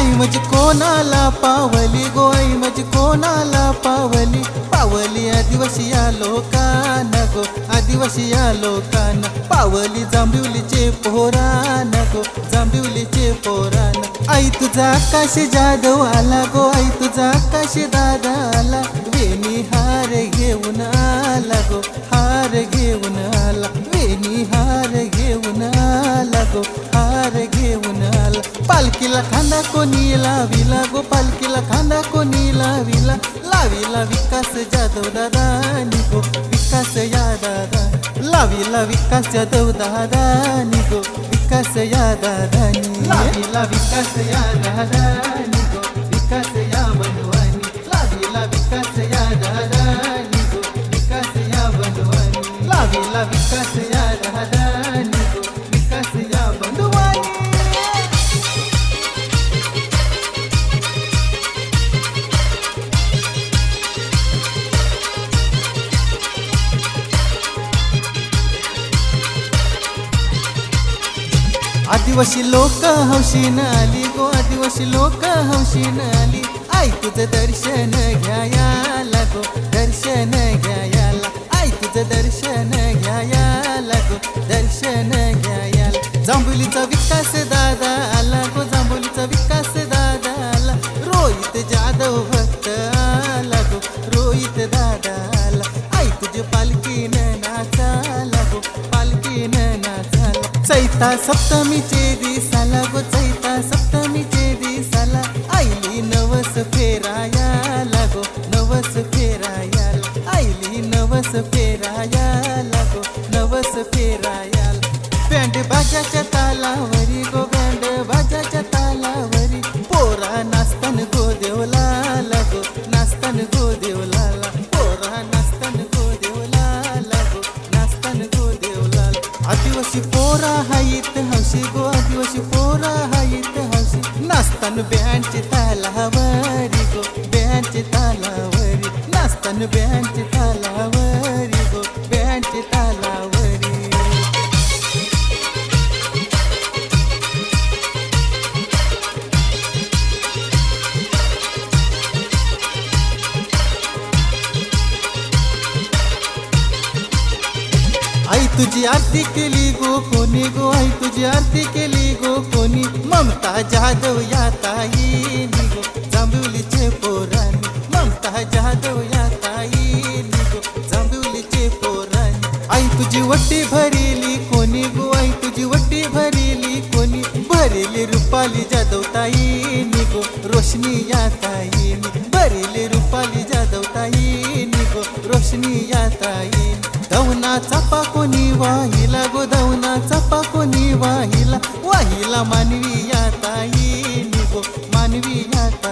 आई म्हणजे कोणाला पावली गो आई म्हणजे कोणाला पावली? पावली आदिवासी या लोकांना गो आदिवासी या लोकांना. पावली जांभिवलीचे पोरान गो जांभिवलीचे पोरान. आई तुझा आकाश जाधव आला गो आई तुझा आकाश दादा आला वेणी हार घेऊन आला गो हार घेऊन आला. वेणी हार घेऊन आला गो पालखीला खांदा कोणी लाविला गोपालकीला खांदा कोणी लाविला. लाविला विकास जाधव दादा निघो विकास या दादा. लाविला विकास जाधव दादा निघो विकास या दादा लाविला विकास या दादा निगो विकास या बंधुवानी लाविला विकास या दादा निघो विकास या बंधुवानी लाविला विकास आदिवासी लोक हौशीन आली गो आदिवासी लोक हौशीन आली. आई तुझं दर्शन घ्यायला गो दर्शन घ्यायला. आई तुझं दर्शन घ्यायला गो दर्शन घ्यायला. जांभुलीचा विकास चैता सप्तमीचे दिसाला गो चैता सप्तमीचे दिसाला आईली नवस फेराया लागो नवस फेराया आईली नवस फेराया लागो नवस फेराया बँड बाजाच्या तालावरी गो बँड बाजाच्या तालावरी पोरा नाचतान गो देवला लागो नाचतान गो देव पोरा हाईत हौशी गो आदिवासी पोरा हाईत हौशी नाचतान बँडची तालावरी गो बँडची तालावरी नाचतान बँडची तालावरी. तुझी आरती केली गो कोणी गो? आई तुझी आरती केली गो कोणी? ममता जाधव या ताई गो. जांभिवलीचे पोराणी ममता जाधव या ताई गो. जांभिवलीचे पोराणी आई तुझी वट्टी भरिली कोणी गो? आई तुझी वट्टी भरिली कोणी? भरेली रुपाली जाधव ताई गो. रोशनी या ताई चापा कोणी वाहिला गोदावना चापा कोणी वाहिला. वाहिला मानवी या ताई गो मानवी या ताई